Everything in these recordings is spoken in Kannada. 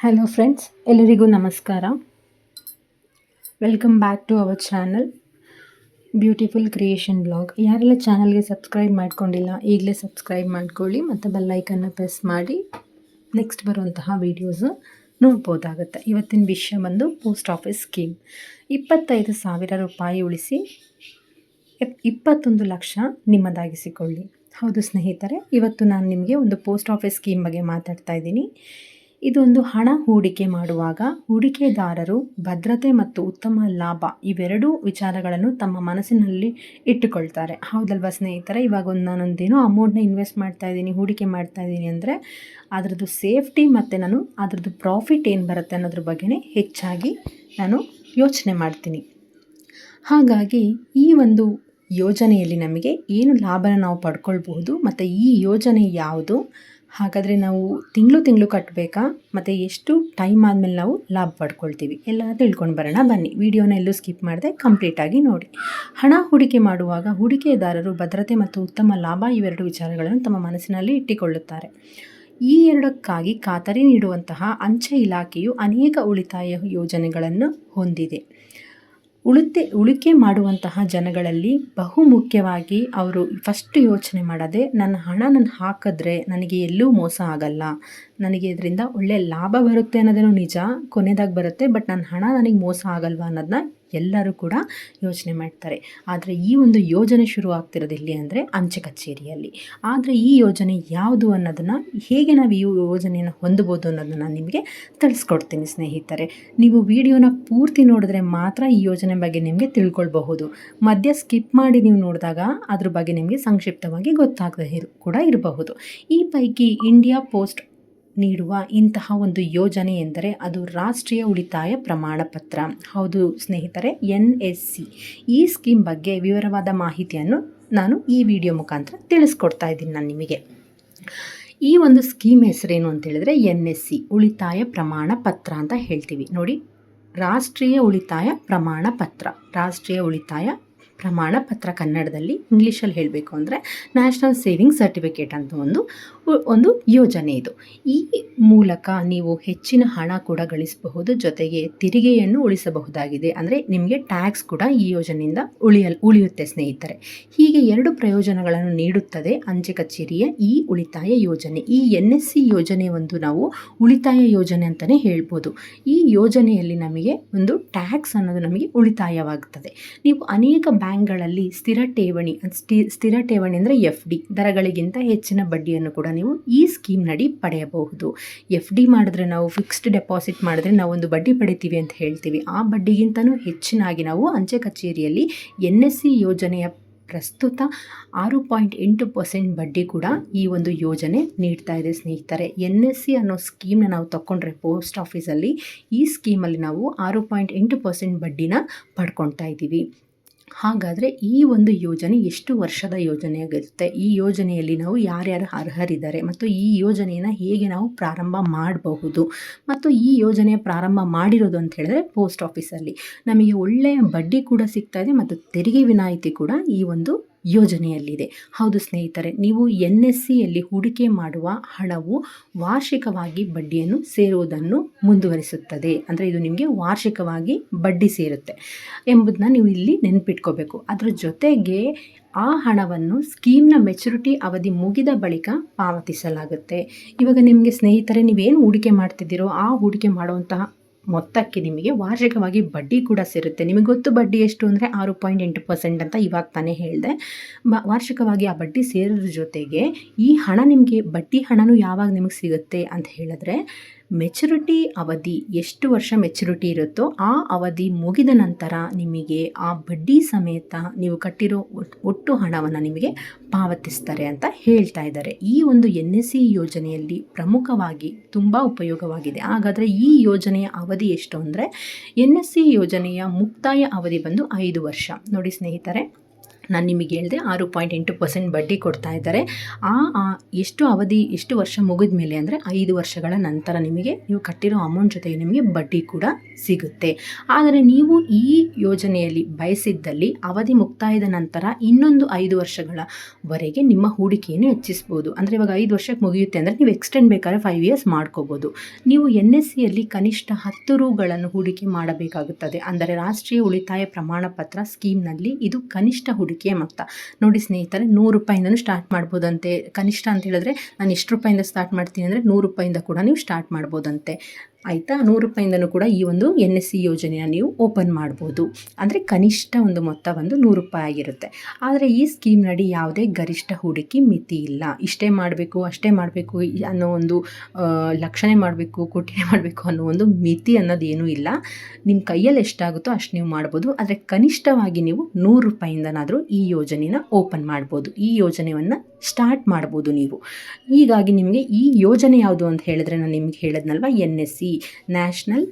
ಹಲೋ ಫ್ರೆಂಡ್ಸ್ ಎಲ್ಲರಿಗೂ ನಮಸ್ಕಾರ. Welcome back to our channel beautiful creation blog ಯಾರೆಲ್ಲ ಚಾನಲ್ಗೆ ಸಬ್ಸ್ಕ್ರೈಬ್ ಮಾಡ್ಕೊಂಡಿಲ್ಲ, ಈಗಲೇ ಸಬ್ಸ್ಕ್ರೈಬ್ ಮಾಡ್ಕೊಳ್ಳಿ ಮತ್ತು ಬೆಲ್ಲೈಕನ್ನು ಪ್ರೆಸ್ ಮಾಡಿ. ನೆಕ್ಸ್ಟ್ ಬರುವಂತಹ ವೀಡಿಯೋಸು ನೋಡ್ಬೋದಾಗುತ್ತೆ. ಇವತ್ತಿನ ವಿಷಯ ಬಂದು ಪೋಸ್ಟ್ ಆಫೀಸ್ ಸ್ಕೀಮ್ ಇಪ್ಪತ್ತೈದು ಸಾವಿರ ರೂಪಾಯಿ ಉಳಿಸಿ ಇಪ್- ಇಪ್ಪತ್ತೊಂದು ಲಕ್ಷ ನಿಮ್ಮದಾಗಿಸಿಕೊಳ್ಳಿ. ಹೌದು ಸ್ನೇಹಿತರೆ, ಇವತ್ತು ನಾನು ನಿಮಗೆ ಒಂದು ಪೋಸ್ಟ್ ಆಫೀಸ್ ಸ್ಕೀಮ್ ಬಗ್ಗೆ ಮಾತಾಡ್ತಾ ಇದ್ದೀನಿ. ಇದೊಂದು ಹಣ ಹೂಡಿಕೆ ಮಾಡುವಾಗ ಹೂಡಿಕೆದಾರರು ಭದ್ರತೆ ಮತ್ತು ಉತ್ತಮ ಲಾಭ ಇವೆರಡೂ ವಿಚಾರಗಳನ್ನು ತಮ್ಮ ಮನಸ್ಸಿನಲ್ಲಿ ಇಟ್ಟುಕೊಳ್ತಾರೆ. ಹೌದಲ್ವಾ ಸ್ನೇಹಿತರೆ? ಇವಾಗ ಒಂದು ನಾನೊಂದೇನೋ ಅಮೌಂಟ್ನ ಇನ್ವೆಸ್ಟ್ ಮಾಡ್ತಾ ಇದ್ದೀನಿ, ಹೂಡಿಕೆ ಮಾಡ್ತಾ ಇದ್ದೀನಿ ಅಂದರೆ ಅದರದ್ದು ಸೇಫ್ಟಿ ಮತ್ತು ನಾನು ಅದರದ್ದು ಪ್ರಾಫಿಟ್ ಏನು ಬರುತ್ತೆ ಅನ್ನೋದ್ರ ಬಗ್ಗೆನೇ ಹೆಚ್ಚಾಗಿ ನಾನು ಯೋಚನೆ ಮಾಡ್ತೀನಿ. ಹಾಗಾಗಿ ಈ ಒಂದು ಯೋಜನೆಯಲ್ಲಿ ನಮಗೆ ಏನು ಲಾಭನ ನಾವು ಪಡ್ಕೊಳ್ಬಹುದು ಮತ್ತು ಈ ಯೋಜನೆ ಯಾವುದು? ಹಾಗಾದರೆ ನಾವು ತಿಂಗಳು ತಿಂಗಳು ಕಟ್ಟಬೇಕಾ ಮತ್ತು ಎಷ್ಟು ಟೈಮ್ ಆದಮೇಲೆ ನಾವು ಲಾಭ ಪಡ್ಕೊಳ್ತೀವಿ? ಎಲ್ಲ ತಿಳ್ಕೊಂಡು ಬರೋಣ. ಬನ್ನಿ. ವಿಡಿಯೋನ ಎಲ್ಲೂ ಸ್ಕಿಪ್ ಮಾಡದೆ ಕಂಪ್ಲೀಟಾಗಿ ನೋಡಿ. ಹಣ ಹೂಡಿಕೆ ಮಾಡುವಾಗ ಹೂಡಿಕೆದಾರರು ಭದ್ರತೆ ಮತ್ತು ಉತ್ತಮ ಲಾಭ ಇವೆರಡು ವಿಚಾರಗಳನ್ನು ತಮ್ಮ ಮನಸ್ಸಿನಲ್ಲಿ ಇಟ್ಟುಕೊಳ್ಳುತ್ತಾರೆ. ಈ ಎರಡಕ್ಕಾಗಿ ಖಾತರಿ ನೀಡುವಂತಹ ಅಂಚೆ ಇಲಾಖೆಯು ಅನೇಕ ಉಳಿತಾಯ ಯೋಜನೆಗಳನ್ನು ಹೊಂದಿದೆ. ಉಳಿತೆ ಉಳಿಕೆ ಮಾಡುವಂತಹ ಜನಗಳಲ್ಲಿ ಬಹುಮುಖ್ಯವಾಗಿ ಅವರು ಫಸ್ಟ್ ಯೋಚನೆ ಮಾಡದೆ, ನನ್ನ ಹಣ ನಾನು ಹಾಕಿದ್ರೆ ನನಗೆ ಎಲ್ಲೂ ಮೋಸ ಆಗಲ್ಲ. ನನಗೆ ಇದರಿಂದ ಒಳ್ಳೆಯ ಲಾಭ ಬರುತ್ತೆ ಅನ್ನೋದೇನೋ ನಿಜ ಕೊನೆಯದಾಗಿ ಬರುತ್ತೆ, ಬಟ್ ನನ್ನ ಹಣ ನನಗೆ ಮೋಸ ಆಗಲ್ವಾ ಅನ್ನೋದನ್ನ ಎಲ್ಲರೂ ಕೂಡ ಯೋಚನೆ ಮಾಡ್ತಾರೆ. ಆದರೆ ಈ ಒಂದು ಯೋಜನೆ ಶುರು ಆಗ್ತಿರೋದು ಎಲ್ಲಿ ಅಂದರೆ ಅಂಚೆ ಕಚೇರಿಯಲ್ಲಿ. ಆದರೆ ಈ ಯೋಜನೆ ಯಾವುದು ಅನ್ನೋದನ್ನು ಹೇಗೆ ನಾವು ಈ ಯೋಜನೆಯನ್ನು ಹೊಂದಬೋದು ಅನ್ನೋದನ್ನು ನಾನು ನಿಮಗೆ ತಿಳಿಸ್ಕೊಡ್ತೀನಿ ಸ್ನೇಹಿತರೆ. ನೀವು ವಿಡಿಯೋನ ಪೂರ್ತಿ ನೋಡಿದ್ರೆ ಮಾತ್ರ ಈ ಯೋಜನೆ ಬಗ್ಗೆ ನಿಮಗೆ ತಿಳ್ಕೊಳ್ಬಹುದು. ಮಧ್ಯ ಸ್ಕಿಪ್ ಮಾಡಿ ನೀವು ನೋಡಿದಾಗ ಅದ್ರ ಬಗ್ಗೆ ನಿಮಗೆ ಸಂಕ್ಷಿಪ್ತವಾಗಿ ಗೊತ್ತಾಗದೆ ಕೂಡ ಇರಬಹುದು. ಈ ಪೈಕಿ ಇಂಡಿಯಾ ಪೋಸ್ಟ್ ನೀಡುವ ಇಂತಹ ಒಂದು ಯೋಜನೆ ಎಂದರೆ ಅದು ರಾಷ್ಟ್ರೀಯ ಉಳಿತಾಯ ಪ್ರಮಾಣ ಪತ್ರ. ಹೌದು ಸ್ನೇಹಿತರೆ, ಎನ್ ಎಸ್ ಸಿ. ಈ ಸ್ಕೀಮ್ ಬಗ್ಗೆ ವಿವರವಾದ ಮಾಹಿತಿಯನ್ನು ನಾನು ಈ ವಿಡಿಯೋ ಮುಖಾಂತರ ತಿಳಿಸ್ಕೊಡ್ತಾ ಇದ್ದೀನಿ ನಾನು ನಿಮಗೆ. ಈ ಒಂದು ಸ್ಕೀಮ್ ಹೆಸರೇನು ಅಂತ ಹೇಳಿದ್ರೆ ಎನ್ ಎಸ್ ಸಿ, ಉಳಿತಾಯ ಪ್ರಮಾಣ ಪತ್ರ ಅಂತ ಹೇಳ್ತೀವಿ. ನೋಡಿ, ರಾಷ್ಟ್ರೀಯ ಉಳಿತಾಯ ಪ್ರಮಾಣ ಪತ್ರ. ರಾಷ್ಟ್ರೀಯ ಉಳಿತಾಯ ಪ್ರಮಾಣ ಪತ್ರ ಕನ್ನಡದಲ್ಲಿ ಇಂಗ್ಲೀಷಲ್ಲಿ ಹೇಳಬೇಕು ಅಂದರೆ ನ್ಯಾಷನಲ್ ಸೇವಿಂಗ್ ಸರ್ಟಿಫಿಕೇಟ್ ಅಂತ ಒಂದು ಒಂದು ಯೋಜನೆ ಇದು. ಈ ಮೂಲಕ ನೀವು ಹೆಚ್ಚಿನ ಹಣ ಕೂಡ ಗಳಿಸಬಹುದು, ಜೊತೆಗೆ ತೆರಿಗೆಯನ್ನು ಉಳಿಸಬಹುದಾಗಿದೆ. ಅಂದರೆ ನಿಮಗೆ ಟ್ಯಾಕ್ಸ್ ಕೂಡ ಈ ಯೋಜನೆಯಿಂದ ಉಳಿಯಲು, ಉಳಿಯುತ್ತೆ ಸ್ನೇಹಿತರೆ. ಹೀಗೆ ಎರಡು ಪ್ರಯೋಜನಗಳನ್ನು ನೀಡುತ್ತದೆ ಅಂಚೆ ಕಚೇರಿಯ ಈ ಉಳಿತಾಯ ಯೋಜನೆ. ಈ ಎನ್ ಎಸ್ ಸಿ ಯೋಜನೆ ಒಂದು ನಾವು ಉಳಿತಾಯ ಯೋಜನೆ ಅಂತಲೇ ಹೇಳ್ಬೋದು. ಈ ಯೋಜನೆಯಲ್ಲಿ ನಮಗೆ ಒಂದು ಟ್ಯಾಕ್ಸ್ ಅನ್ನೋದು ನಮಗೆ ಉಳಿತಾಯವಾಗುತ್ತದೆ ನೀವು ಅನೇಕ ಬ್ಯಾಂಕ್ಗಳಲ್ಲಿ ಸ್ಥಿರ ಠೇವಣಿ, ಸ್ಥಿ- ಸ್ಥಿರ ಠೇವಣಿ ಅಂದರೆ ಎಫ್ ಡಿ, ದರಗಳಿಗಿಂತ ಹೆಚ್ಚಿನ ಬಡ್ಡಿಯನ್ನು ಕೂಡ ನೀವು ಈ ಸ್ಕೀಮ್ ನಡಿ ಪಡೆಯಬಹುದು. ಎಫ್ ಡಿ ಮಾಡಿದ್ರೆ ನಾವು ಫಿಕ್ಸ್ಡ್ ಡೆಪಾಸಿಟ್ ಮಾಡಿದ್ರೆ ನಾವು ಒಂದು ಬಡ್ಡಿ ಪಡಿತೀವಿ ಅಂತ ಹೇಳ್ತೀವಿ. ಆ ಬಡ್ಡಿಗಿಂತನೂ ಹೆಚ್ಚಿನಾಗಿ ನಾವು ಅಂಚೆ ಕಚೇರಿಯಲ್ಲಿ ಎನ್ ಎಸ್ ಸಿ ಯೋಜನೆಯ ಪ್ರಸ್ತುತ ಆರು ಪಾಯಿಂಟ್ ಎಂಟು ಪರ್ಸೆಂಟ್ ಬಡ್ಡಿ ಕೂಡ ಈ ಒಂದು ಯೋಜನೆ ನೀಡ್ತಾ ಇದೆ ಸ್ನೇಹಿತರೆ. ಎನ್ ಎಸ್ ಸಿ ಅನ್ನೋ ಸ್ಕೀಮ್ನ ನಾವು ತಗೊಂಡ್ರೆ ಪೋಸ್ಟ್ ಆಫೀಸಲ್ಲಿ ಈ ಸ್ಕೀಮಲ್ಲಿ ನಾವು ಆರು ಪಾಯಿಂಟ್ ಎಂಟು ಪರ್ಸೆಂಟ್ ಬಡ್ಡಿನ ಪಡ್ಕೊಳ್ತಾ ಇದ್ದೀವಿ. ಹಾಗಾದರೆ ಈ ಒಂದು ಯೋಜನೆ ಎಷ್ಟು ವರ್ಷದ ಯೋಜನೆಯಾಗಿರುತ್ತೆ? ಈ ಯೋಜನೆಯಲ್ಲಿ ನಾವು ಯಾರ್ಯಾರು ಅರ್ಹರಿದ್ದಾರೆ? ಮತ್ತು ಈ ಯೋಜನೆಯನ್ನು ಹೇಗೆ ನಾವು ಪ್ರಾರಂಭ ಮಾಡಬಹುದು? ಮತ್ತು ಈ ಯೋಜನೆ ಪ್ರಾರಂಭ ಮಾಡಿರೋದು ಅಂತ ಹೇಳಿದ್ರೆ ಪೋಸ್ಟ್ ಆಫೀಸಲ್ಲಿ. ನಮಗೆ ಒಳ್ಳೆಯ ಬಡ್ಡಿ ಕೂಡ ಸಿಗ್ತಾ ಇದೆ ಮತ್ತು ತೆರಿಗೆ ವಿನಾಯಿತಿ ಕೂಡ ಈ ಒಂದು ಯೋಜನೆಯಲ್ಲಿದೆ. ಹೌದು ಸ್ನೇಹಿತರೆ, ನೀವು ಎನ್ ಎಸ್ ಸಿಯಲ್ಲಿ ಹೂಡಿಕೆ ಮಾಡುವ ಹಣವು ವಾರ್ಷಿಕವಾಗಿ ಬಡ್ಡಿಯನ್ನು ಸೇರುವುದನ್ನು ಮುಂದುವರಿಸುತ್ತದೆ. ಅಂದರೆ ಇದು ನಿಮಗೆ ವಾರ್ಷಿಕವಾಗಿ ಬಡ್ಡಿ ಸೇರುತ್ತೆ ಎಂಬುದನ್ನ ನೀವು ಇಲ್ಲಿ ನೆನಪಿಟ್ಕೋಬೇಕು. ಅದರ ಜೊತೆಗೆ ಆ ಹಣವನ್ನು ಸ್ಕೀಮ್ನ ಮೆಚುರಿಟಿ ಅವಧಿ ಮುಗಿದ ಬಳಿಕ ಪಾವತಿಸಲಾಗುತ್ತೆ. ಇವಾಗ ನಿಮಗೆ ಸ್ನೇಹಿತರೆ, ನೀವೇನು ಹೂಡಿಕೆ ಮಾಡ್ತಿದ್ದೀರೋ ಆ ಹೂಡಿಕೆ ಮಾಡುವಂತಹ ಮೊತ್ತಕ್ಕೆ ನಿಮಗೆ ವಾರ್ಷಿಕವಾಗಿ ಬಡ್ಡಿ ಕೂಡ ಸೇರುತ್ತೆ. ನಿಮಗೆ ಗೊತ್ತು ಬಡ್ಡಿ ಎಷ್ಟು ಅಂದರೆ ಆರು ಪಾಯಿಂಟ್ ಎಂಟು ಪರ್ಸೆಂಟ್ ಅಂತ ಇವಾಗ ತಾನೇ ಹೇಳಿದೆ. ವಾರ್ಷಿಕವಾಗಿ ಆ ಬಡ್ಡಿ ಸೇರೋದ್ರ ಜೊತೆಗೆ ಈ ಹಣ ನಿಮಗೆ ಬಡ್ಡಿ ಹಣನೂ ಯಾವಾಗ ನಿಮಗೆ ಸಿಗುತ್ತೆ ಅಂತ ಹೇಳಿದ್ರೆ ಮೆಚುರಿಟಿ ಅವಧಿ ಎಷ್ಟು ವರ್ಷ ಮೆಚುರಿಟಿ ಇರುತ್ತೋ ಆ ಅವಧಿ ಮುಗಿದ ನಂತರ ನಿಮಗೆ ಆ ಬಡ್ಡಿ ಸಮೇತ ನೀವು ಕಟ್ಟಿರೋ ಒಟ್- ಒಟ್ಟು ಹಣವನ್ನು ನಿಮಗೆ ಪಾವತಿಸ್ತಾರೆ ಅಂತ ಹೇಳ್ತಾ ಇದ್ದಾರೆ. ಈ ಒಂದು ಎನ್ ಎಸ್ ಸಿ ಯೋಜನೆಯಲ್ಲಿ ಪ್ರಮುಖವಾಗಿ ತುಂಬ ಉಪಯೋಗವಾಗಿದೆ. ಹಾಗಾದರೆ ಈ ಯೋಜನೆಯ ಅವಧಿ ಎಷ್ಟು ಅಂದರೆ ಎನ್ ಎಸ್ ಸಿ ಯೋಜನೆಯ ಮುಕ್ತಾಯ ಅವಧಿ ಬಂದು ಐದು ವರ್ಷ. ನೋಡಿ ಸ್ನೇಹಿತರೆ ನಾನು ನಿಮಗೆ ಹೇಳಿದೆ ಆರು ಪಾಯಿಂಟ್ ಎಂಟು ಪರ್ಸೆಂಟ್ ಬಡ್ಡಿ ಕೊಡ್ತಾ ಇದ್ದಾರೆ. ಆ ಎಷ್ಟು ಅವಧಿ, ಎಷ್ಟು ವರ್ಷ ಮುಗಿದ ಮೇಲೆ ಅಂದರೆ ಐದು ವರ್ಷಗಳ ನಂತರ ನಿಮಗೆ ನೀವು ಕಟ್ಟಿರೋ ಅಮೌಂಟ್ ಜೊತೆಗೆ ನಿಮಗೆ ಬಡ್ಡಿ ಕೂಡ ಸಿಗುತ್ತೆ. ಆದರೆ ನೀವು ಈ ಯೋಜನೆಯಲ್ಲಿ ಬಯಸಿದ್ದಲ್ಲಿ ಅವಧಿ ಮುಕ್ತಾಯದ ನಂತರ ಇನ್ನೊಂದು ಐದು ವರ್ಷಗಳವರೆಗೆ ನಿಮ್ಮ ಹೂಡಿಕೆಯನ್ನು ಹೆಚ್ಚಿಸ್ಬೋದು. ಅಂದರೆ ಇವಾಗ ಐದು ವರ್ಷಕ್ಕೆ ಮುಗಿಯುತ್ತೆ ಅಂದರೆ ನೀವು ಎಕ್ಸ್ಟೆಂಡ್ ಬೇಕಾದ್ರೆ ಫೈವ್ ಇಯರ್ಸ್ ಮಾಡ್ಕೋಬೋದು. ನೀವು ಎನ್ ಎಸ್ ಸಿಯಲ್ಲಿ ಕನಿಷ್ಠ ಹತ್ತು ರೂಗಳನ್ನು ಹೂಡಿಕೆ ಮಾಡಬೇಕಾಗುತ್ತದೆ. ಅಂದರೆ ರಾಷ್ಟ್ರೀಯ ಉಳಿತಾಯ ಪ್ರಮಾಣ ಪತ್ರ ಸ್ಕೀಮ್ನಲ್ಲಿ ಇದು ಕನಿಷ್ಠ ಹೂಡಿಕೆಯ ಮೊತ್ತ. ನೋಡಿ ಸ್ನೇಹಿತರೆ, ನೂರು ರೂಪಾಯಿಂದನೂ ಸ್ಟಾರ್ಟ್ ಮಾಡ್ಬೋದಂತೆ. ಕನಿಷ್ಠ ಅಂತ ಹೇಳಿದ್ರೆ ನಾನು ಎಷ್ಟು ರೂಪಾಯಿಂದ ಸ್ಟಾರ್ಟ್ ಮಾಡ್ತೀನಿ ಅಂದರೆ ನೂರು ರೂಪಾಯಿಂದ ಕೂಡ ನೀವು ಸ್ಟಾರ್ಟ್ ಮಾಡ್ಬೋದಂತೆ. ಆಯಿತಾ? ನೂರು ರೂಪಾಯಿಂದನೂ ಕೂಡ ಈ ಒಂದು ಎನ್ ಎಸ್ ಸಿ ಯೋಜನೆಯ ನೀವು ಓಪನ್ ಮಾಡ್ಬೋದು. ಅಂದರೆ ಕನಿಷ್ಠ ಒಂದು ಮೊತ್ತ ಒಂದು ನೂರು ರೂಪಾಯಿ ಆಗಿರುತ್ತೆ. ಆದರೆ ಈ ಸ್ಕೀಮ್ನಡಿ ಯಾವುದೇ ಗರಿಷ್ಠ ಹೂಡಿಕೆ ಮಿತಿ ಇಲ್ಲ. ಇಷ್ಟೇ ಮಾಡಬೇಕು, ಅಷ್ಟೇ ಮಾಡಬೇಕು ಅನ್ನೋ ಒಂದು ಲಕ್ಷಣೆ ಮಾಡಬೇಕು ಕೋಟಿನೇ ಮಾಡಬೇಕು ಅನ್ನೋ ಒಂದು ಮಿತಿ ಅನ್ನೋದೇನೂ ಇಲ್ಲ. ನಿಮ್ಮ ಕೈಯಲ್ಲಿ ಎಷ್ಟಾಗುತ್ತೋ ಅಷ್ಟು ನೀವು ಮಾಡ್ಬೋದು. ಆದರೆ ಕನಿಷ್ಠವಾಗಿ ನೀವು ನೂರು ರೂಪಾಯಿಂದನಾದರೂ ಈ ಯೋಜನೆನ ಓಪನ್ ಮಾಡ್ಬೋದು. ಈ ಯೋಜನೆಯನ್ನು ಸ್ಟಾರ್ಟ್ ಮಾಡ್ಬೋದು ನೀವು. ಹೀಗಾಗಿ ನಿಮಗೆ ಈ ಯೋಜನೆ ಯಾವುದು ಅಂತ ಹೇಳಿದ್ರೆ ನಾನು ನಿಮಗೆ ಹೇಳಿದ್ನಲ್ವ? ಎನ್ ಎಸ್ ಸಿ ನ್ಯಾಷನಲ್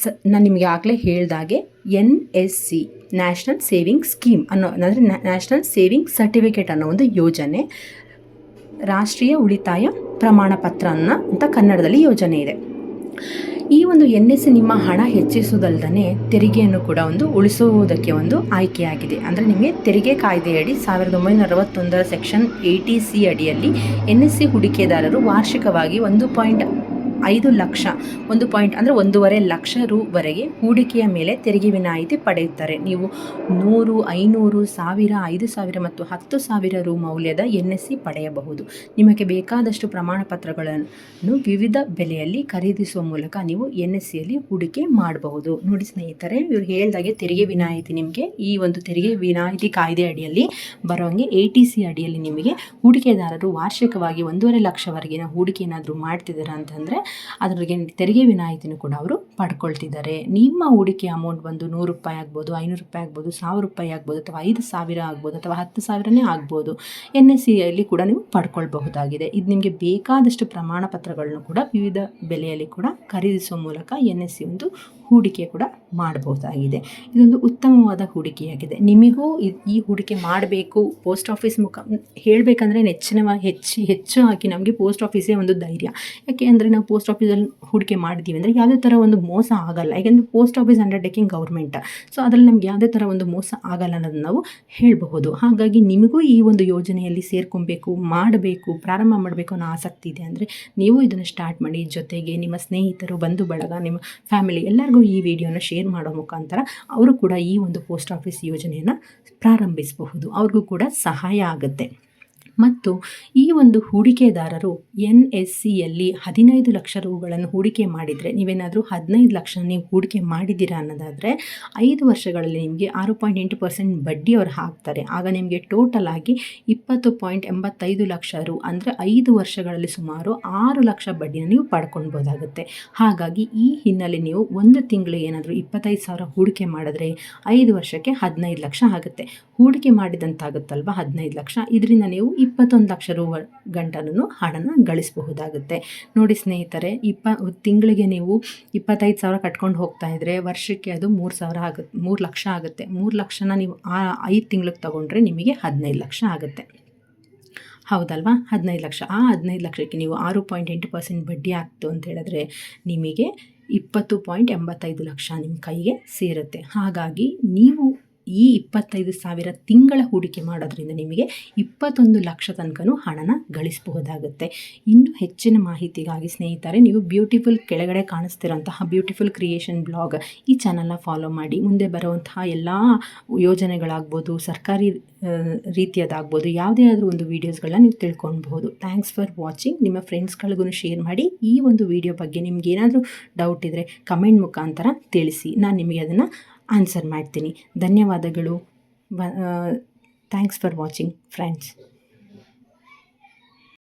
ಸ, ನಾನು ನಿಮಗೆ ಆಗಲೇ ಹೇಳ್ದಾಗೆ N S C national saving scheme ಅನ್ನೋ, ಅಂದರೆ ನ್ಯಾಷನಲ್ ಸೇವಿಂಗ್ ಸರ್ಟಿಫಿಕೇಟ್ ಅನ್ನೋ ಒಂದು ಯೋಜನೆ, ರಾಷ್ಟ್ರೀಯ ಉಳಿತಾಯ ಪ್ರಮಾಣ ಪತ್ರ ಅಂತ ಕನ್ನಡದಲ್ಲಿ ಯೋಜನೆ ಇದೆ. ಈ ಒಂದು ಎನ್ ಎಸ್ ನಿಮ್ಮ ಹಣ ಹೆಚ್ಚಿಸುವುದಲ್ಲದೆ ತೆರಿಗೆಯನ್ನು ಕೂಡ ಒಂದು ಉಳಿಸುವುದಕ್ಕೆ ಒಂದು ಆಯ್ಕೆಯಾಗಿದೆ. ಅಂದರೆ ನಿಮಗೆ ತೆರಿಗೆ ಕಾಯ್ದೆಯಡಿ ಸಾವಿರದ ಒಂಬೈನೂರ ಅರವತ್ತೊಂದರ ಸೆಕ್ಷನ್ ಏಯ್ಟಿ ಸಿ ಅಡಿಯಲ್ಲಿ ಎನ್ ಎಸ್ ಸಿ ಹೂಡಿಕೆದಾರರು ವಾರ್ಷಿಕವಾಗಿ ಒಂದು ಪಾಯಿಂಟ್ ಐದು ಲಕ್ಷ. ಒಂದು ಪಾಯಿಂಟ್ ಅಂದರೆ ಒಂದೂವರೆ ಲಕ್ಷ ರೂವರೆಗೆ ಹೂಡಿಕೆಯ ಮೇಲೆ ತೆರಿಗೆ ವಿನಾಯಿತಿ ಪಡೆಯುತ್ತಾರೆ. ನೀವು ನೂರು, ಐನೂರು, ಸಾವಿರ, ಐದು ಸಾವಿರ ಮತ್ತು ಹತ್ತು ಸಾವಿರ ರು ಮೌಲ್ಯದ ಎನ್ ಎಸ್ ಸಿ ಪಡೆಯಬಹುದು. ನಿಮಗೆ ಬೇಕಾದಷ್ಟು ಪ್ರಮಾಣ ಪತ್ರಗಳನ್ನು ವಿವಿಧ ಬೆಲೆಯಲ್ಲಿ ಖರೀದಿಸುವ ಮೂಲಕ ನೀವು ಎನ್ ಎಸ್ ಸಿಯಲ್ಲಿ ಹೂಡಿಕೆ ಮಾಡಬಹುದು. ನೋಡಿ ಸ್ನೇಹಿತರೆ, ಇವರು ಹೇಳಿದಾಗೆ ತೆರಿಗೆ ವಿನಾಯಿತಿ ನಿಮಗೆ ಈ ಒಂದು ತೆರಿಗೆ ವಿನಾಯಿತಿ ಕಾಯ್ದೆ ಅಡಿಯಲ್ಲಿ ಬರೋಂಗೆ ಎ ಟಿ ಸಿ ಅಡಿಯಲ್ಲಿ ನಿಮಗೆ ಹೂಡಿಕೆದಾರರು ವಾರ್ಷಿಕವಾಗಿ ಒಂದೂವರೆ ಲಕ್ಷವರೆಗಿನ ಹೂಡಿಕೆ ಏನಾದರೂ ಮಾಡ್ತಿದ್ದಾರೆ ಅಂತಂದರೆ ಅದ್ರಿಗೆ ತೆರಿಗೆ ವಿನಾಯಿತಿನೂ ಕೂಡ ಅವರು ಪಡ್ಕೊಳ್ತಿದ್ದಾರೆ. ನಿಮ್ಮ ಹೂಡಿಕೆ ಅಮೌಂಟ್ ಬಂದು ನೂರು ರೂಪಾಯಿ ಆಗ್ಬೋದು, ಐನೂರು ರೂಪಾಯಿ ಆಗ್ಬೋದು, ಸಾವಿರ ರೂಪಾಯಿ ಆಗ್ಬೋದು ಅಥವಾ ಐದು ಸಾವಿರ ಆಗ್ಬೋದು ಅಥವಾ ಹತ್ತು ಸಾವಿರನೇ ಆಗ್ಬೋದು. ಎನ್ ಎಸ್ ಸಿಯಲ್ಲಿ ಕೂಡ ನೀವು ಪಡ್ಕೊಳ್ಬಹುದಾಗಿದೆ. ಇದು ನಿಮಗೆ ಬೇಕಾದಷ್ಟು ಪ್ರಮಾಣ ಪತ್ರಗಳನ್ನು ಕೂಡ ವಿವಿಧ ಬೆಲೆಯಲ್ಲಿ ಕೂಡ ಖರೀದಿಸುವ ಮೂಲಕ ಎನ್ ಎಸ್ ಸಿ ಒಂದು ಹೂಡಿಕೆ ಕೂಡ ಮಾಡಬಹುದಾಗಿದೆ. ಇದೊಂದು ಉತ್ತಮವಾದ ಹೂಡಿಕೆಯಾಗಿದೆ. ನಿಮಗೂ ಈ ಹೂಡಿಕೆ ಮಾಡಬೇಕು, ಪೋಸ್ಟ್ ಆಫೀಸ್ ಮುಖ, ಹೇಳಬೇಕಂದ್ರೆ ನೆಚ್ಚಿನ ಹೆಚ್ಚು ಹೆಚ್ಚು ಹಾಕಿ ನಮಗೆ ಪೋಸ್ಟ್ ಆಫೀಸೇ ಒಂದು ಧೈರ್ಯ. ಯಾಕೆ ಅಂದರೆ ನಾವು ಪೋಸ್ಟ್ ಆಫೀಸಲ್ಲಿ ಹೂಡಿಕೆ ಮಾಡಿದ್ದೀವಿ ಅಂದರೆ ಯಾವುದೇ ಥರ ಒಂದು ಮೋಸ ಆಗಲ್ಲ. ಯಾಕೆಂದರೆ post office undertaking government. So ಅದರಲ್ಲಿ ನಮ್ಗೆ ಯಾವುದೇ ಥರ ಒಂದು ಮೋಸ ಆಗಲ್ಲ ಅನ್ನೋದು ನಾವು ಹೇಳಬಹುದು. ಹಾಗಾಗಿ ನಿಮಗೂ ಈ ಒಂದು ಯೋಜನೆಯಲ್ಲಿ ಸೇರ್ಕೊಬೇಕು, ಮಾಡಬೇಕು, ಪ್ರಾರಂಭ ಮಾಡಬೇಕು ಅನ್ನೋ ಆಸಕ್ತಿ ಇದೆ ಅಂದರೆ ನೀವು ಇದನ್ನು ಸ್ಟಾರ್ಟ್ ಮಾಡಿ. ಜೊತೆಗೆ ನಿಮ್ಮ ಸ್ನೇಹಿತರು, ಬಂಧು ಬಳಗ, ನಿಮ್ಮ ಫ್ಯಾಮಿಲಿ ಎಲ್ಲರಿಗೂ ಈ ವಿಡಿಯೋನ ಶೇರ್ ಮಾಡೋ ಮುಖಾಂತರ ಅವರು ಕೂಡ ಈ ಒಂದು ಪೋಸ್ಟ್ ಆಫೀಸ್ ಯೋಜನೆಯನ್ನು ಪ್ರಾರಂಭಿಸಬಹುದು. ಅವ್ರಿಗೂ ಕೂಡ ಸಹಾಯ ಆಗುತ್ತೆ. ಮತ್ತು ಈ ಒಂದು ಹೂಡಿಕೆದಾರರು ಎನ್ ಎಸ್ ಸಿಯಲ್ಲಿ ಹದಿನೈದು ಲಕ್ಷ ರೂಗಳನ್ನು ಹೂಡಿಕೆ ಮಾಡಿದರೆ, ನೀವೇನಾದರೂ ಹದಿನೈದು ಲಕ್ಷ ನೀವು ಹೂಡಿಕೆ ಮಾಡಿದ್ದೀರಾ ಅನ್ನೋದಾದರೆ, ಐದು ವರ್ಷಗಳಲ್ಲಿ ನಿಮಗೆ ಆರು ಪಾಯಿಂಟ್ ಎಂಟು ಪರ್ಸೆಂಟ್ ಬಡ್ಡಿ ಅವರು ಹಾಕ್ತಾರೆ. ಆಗ ನಿಮಗೆ ಟೋಟಲ್ ಆಗಿ ಇಪ್ಪತ್ತು ಪಾಯಿಂಟ್ ಎಂಬತ್ತೈದು ಲಕ್ಷ ರು ಅಂದರೆ ಐದು ವರ್ಷಗಳಲ್ಲಿ ಸುಮಾರು ಆರು ಲಕ್ಷ ಬಡ್ಡಿನ ನೀವು ಪಡ್ಕೊಳ್ಬೋದಾಗುತ್ತೆ. ಹಾಗಾಗಿ ಈ ಹಿನ್ನೆಲೆ ನೀವು ಒಂದು ತಿಂಗಳು ಏನಾದರೂ ಇಪ್ಪತ್ತೈದು ಸಾವಿರ ಹೂಡಿಕೆ ಮಾಡಿದ್ರೆ ಐದು ವರ್ಷಕ್ಕೆ ಹದಿನೈದು ಲಕ್ಷ ಆಗುತ್ತೆ. ಹೂಡಿಕೆ ಮಾಡಿದಂತಾಗುತ್ತಲ್ವ ಹದಿನೈದು ಲಕ್ಷ? ಇದರಿಂದ ನೀವು ಇಪ್ಪತ್ತೊಂದು ಲಕ್ಷ ರೂ ಗಂಟನೂ ಹಣನ ಗಳಿಸಬಹುದಾಗುತ್ತೆ. ನೋಡಿ ಸ್ನೇಹಿತರೆ, ಇಪ್ಪ, ತಿಂಗಳಿಗೆ ನೀವು ಇಪ್ಪತ್ತೈದು ಸಾವಿರ ಕಟ್ಕೊಂಡು ಹೋಗ್ತಾ ಇದ್ದರೆ ವರ್ಷಕ್ಕೆ ಅದು ಮೂರು ಸಾವಿರ ಆಗುತ್ತೆ, ಮೂರು ಲಕ್ಷ ಆಗುತ್ತೆ. ಮೂರು ಲಕ್ಷನ ನೀವು ಆ ಐದು ತಿಂಗಳಿಗೆ ತೊಗೊಂಡ್ರೆ ನಿಮಗೆ ಹದಿನೈದು ಲಕ್ಷ ಆಗುತ್ತೆ. ಹೌದಲ್ವಾ? ಹದಿನೈದು ಲಕ್ಷ. ಆ ಹದಿನೈದು ಲಕ್ಷಕ್ಕೆ ನೀವು ಆರು ಪಾಯಿಂಟ್ ಎಂಟು ಪರ್ಸೆಂಟ್ ಬಡ್ಡಿ ಆಗ್ತು ಅಂತ ಹೇಳಿದ್ರೆ ನಿಮಗೆ ಇಪ್ಪತ್ತು ಪಾಯಿಂಟ್ ಎಂಬತ್ತೈದು ಲಕ್ಷ ನಿಮ್ಮ ಕೈಗೆ ಸೇರುತ್ತೆ. ಹಾಗಾಗಿ ನೀವು ಈ ಇಪ್ಪತ್ತೈದು ಸಾವಿರ ತಿಂಗಳ ಹೂಡಿಕೆ ಮಾಡೋದ್ರಿಂದ ನಿಮಗೆ ಇಪ್ಪತ್ತೊಂದು ಲಕ್ಷ ತನಕನೂ ಹಣನ ಗಳಿಸಬಹುದಾಗುತ್ತೆ. ಇನ್ನು ಹೆಚ್ಚಿನ ಮಾಹಿತಿಗಾಗಿ ಸ್ನೇಹಿತರೆ, ನೀವು ಬ್ಯೂಟಿಫುಲ್ ಕೆಳಗಡೆ ಕಾಣಿಸ್ತಿರೋಂತಹ ಬ್ಯೂಟಿಫುಲ್ ಕ್ರಿಯೇಷನ್ ಬ್ಲಾಗ್ ಈ ಚಾನಲ್ನ ಫಾಲೋ ಮಾಡಿ. ಮುಂದೆ ಬರುವಂತಹ ಎಲ್ಲ ಯೋಜನೆಗಳಾಗ್ಬೋದು, ಸರ್ಕಾರಿ ರೀತಿಯದಾಗ್ಬೋದು, ಯಾವುದೇ ಆದರೂ ಒಂದು ವೀಡಿಯೋಸ್ಗಳನ್ನ ನೀವು ತಿಳ್ಕೊಳ್ಬಹುದು. ಥ್ಯಾಂಕ್ಸ್ ಫಾರ್ ವಾಚಿಂಗ್ ನಿಮ್ಮ ಫ್ರೆಂಡ್ಸ್ಗಳಿಗೂ ಶೇರ್ ಮಾಡಿ. ಈ ಒಂದು ವಿಡಿಯೋ ಬಗ್ಗೆ ನಿಮ್ಗೆ ಏನಾದರೂ ಡೌಟ್ ಇದ್ದರೆ ಕಮೆಂಟ್ ಮುಖಾಂತರ ತಿಳಿಸಿ. ನಾನು ನಿಮಗೆ ಅದನ್ನು ಆನ್ಸರ್ ಮಾಡ್ತೀನಿ. ಧನ್ಯವಾದಗಳು. Thanks for watching friends